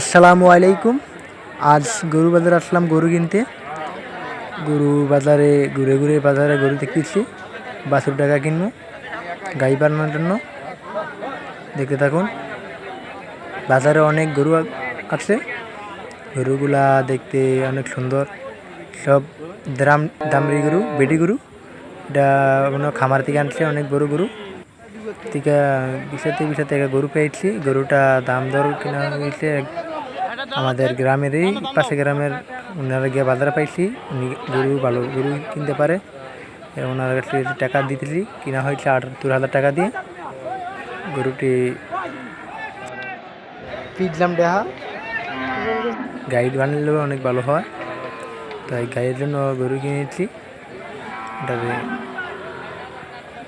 আসসালামু আলাইকুম। আজ গরু বাজারে আসলাম গরু কিনতে। গরু বাজারে, ঘুরে ঘুরে বাজারে গরু দেখতেছি। বাছুর টাকা কিনবো। গাই বানানোর জন্য। দেখতে থাকুন। বাজারে অনেক গরু আছে। গরুগুলা দেখতে অনেক সুন্দর। সব দাম দামরি গরু, বেটি গরু। এটা কোনো খামার থেকে আনছে অনেক বড় গরু। থেকে বিষাতে বিষাতে একটা গরু পেয়েছি। গরুটা দাম দর কিনা হয়েছে আমাদের গ্রামেরই পাশে গ্রামের ওনারা গিয়ে বাজারে পাইছি। উনি গরু ভালো গরু কিনতে পারে। ওনার কাছে টাকা দিতেছি। কিনা হয়েছে আট আটাত্তর হাজার টাকা দিয়ে। গরুটি পিজলাম দেহা। গাইড বানালেও অনেক ভালো হয়। তাই গাইয়ের জন্য গরু কিনেছি। এটাতে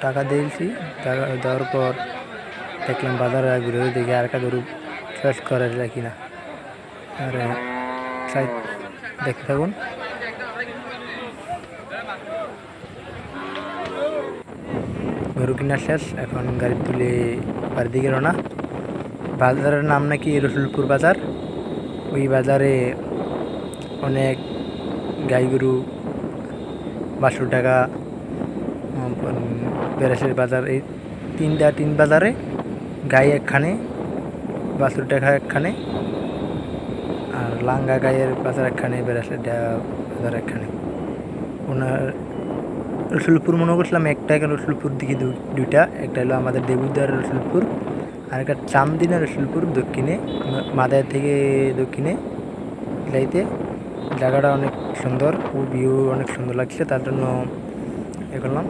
টাকা দিয়েছি, টাকা দেওয়ার পর দেখলাম বাজারে ঘুরে দেখি আর একটা গরু চয়েস করে কিনা। আর, চাই, দেখতে থাকুন। গরু কিনা শেষ, এখন গাড়ি তুলে বাড়ির দিকে রওনা। বাজারের নাম নাকি রসুলপুর বাজার। ওই বাজারে অনেক গাই গরু বারোশো টাকা বেড়াশের বাজার, এই তিনটা তিন বাজারে গাই একখানে, বাছুর টাকা একখানে, আর লাঙ্গা গাইয়ের বাজার একখানে বেড়াশের বাজার একখানে। ওনার রসুলপুর মনে করছিলাম, একটা এখানে রসুলপুর দিকে দুইটা, একটা হলো আমাদের দেবুদার রসুলপুর, আর একটা চামদিনা রসুলপুর দক্ষিণে মাদার থেকে দক্ষিণে যাইতে জায়গাটা অনেক সুন্দর, ও ভিউ অনেক সুন্দর লাগছে, তার জন্য এ করলাম।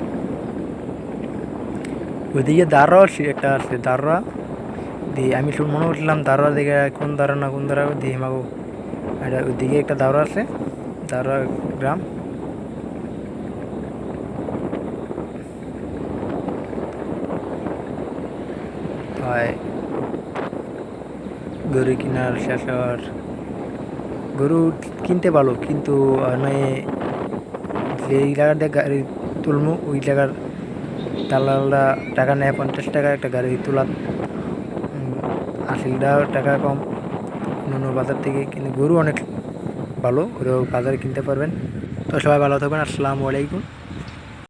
ওইদিকে সে- একটা আছে দারোয়া দিয়ে আমি শুধু মনে করছিলাম দারোয়া দিকে কোন দাঁড়া না কোন দাঁড়া, দিয়ে মাগো। এটা ওইদিকে একটা দারোয়া আছে দারোয়া গ্রাম। হয় গরু কেনার শেষ হওয়ার। গরু কিনতে ভালো কিন্তু নয় যেই জায়গার দিয়ে গাড়ি তুলমু, ওই জায়গার দালালরা টাকা নেয় পঞ্চাশ টাকা একটা গাড়ি তোলার আশিটা টাকা কম। অন্য বাজার থেকে কিন্তু গরু অনেক ভালো, ওরাও বাজারে কিনতে পারবেন। তো সবাই ভালো থাকবেন, আসসালামু আলাইকুম।